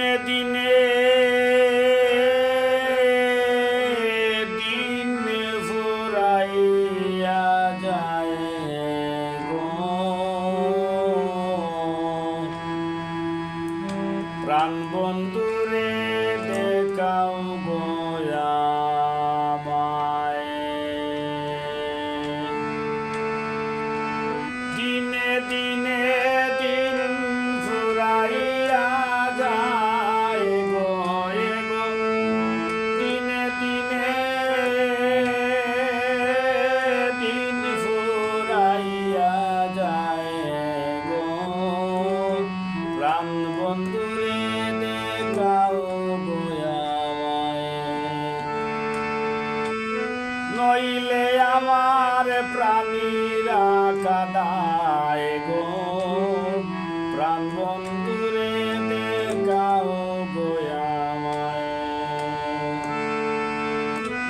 দিনে দিনে দিন ফুরাইয়া যায় প্রাণ বন্ধুরে দেখাও গোয়ামায় নইলে আমার প্রাণীরা কাদায় গো। প্রাণ বন্ধুরে দেখাও গোয়ামায়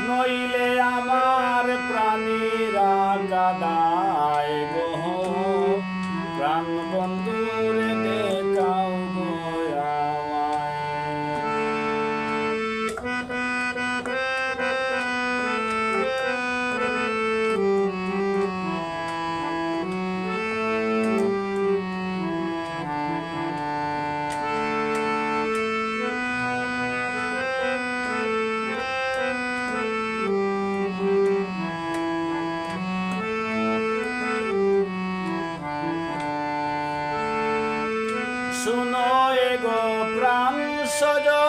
নইলে আমার প্রাণীরা কাদায় গো। প্রাণ বন্ধুরে প্রাণ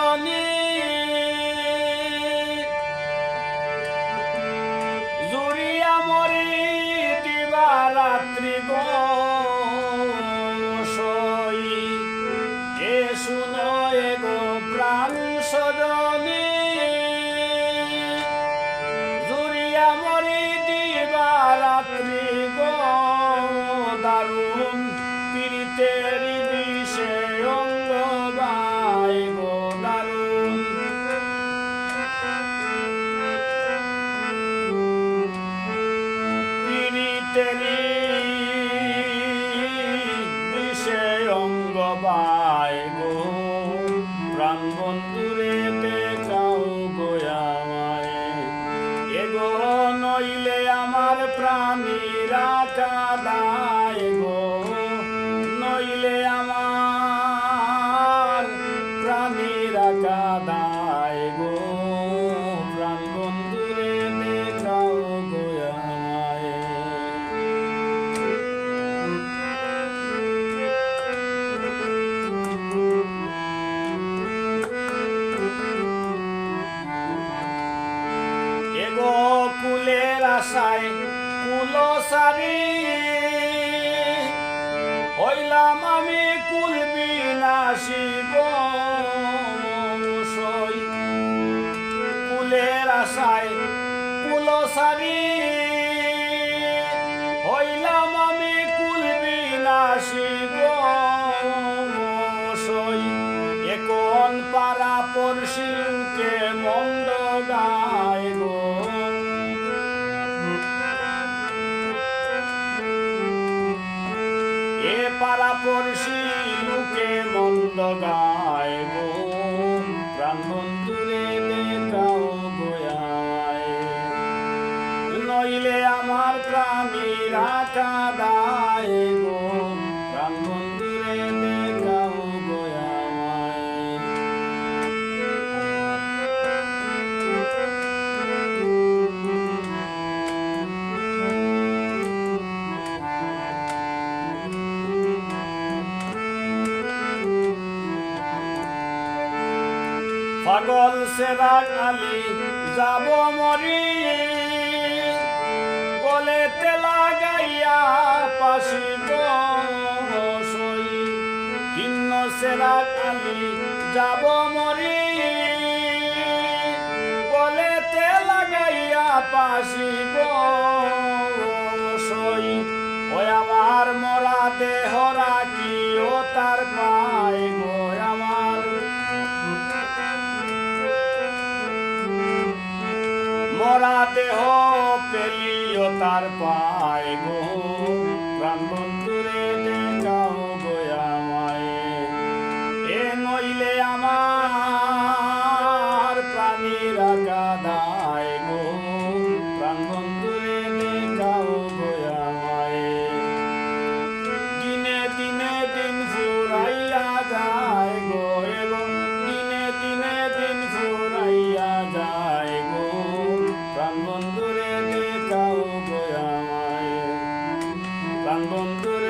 বাই গো। প্রাণ বন্ধুরে দেখাও গোয়ামায় আমার প্রাণীরা কাদায় কুলের আশায় কুল সারি। হইলাম আমি কুল বিনাশী। পড়শি লোকে মন্দ গায় পাগল সেরাক আলী যাব মরি। গলে তেলা গাইয়া পাশি সই কিন্ন সেরাক আলী যাব মরি। গলে তেলা গাইয়া পাশি সই ওই আমার মরা তার পায় গো প্রাণ Dan Bondur.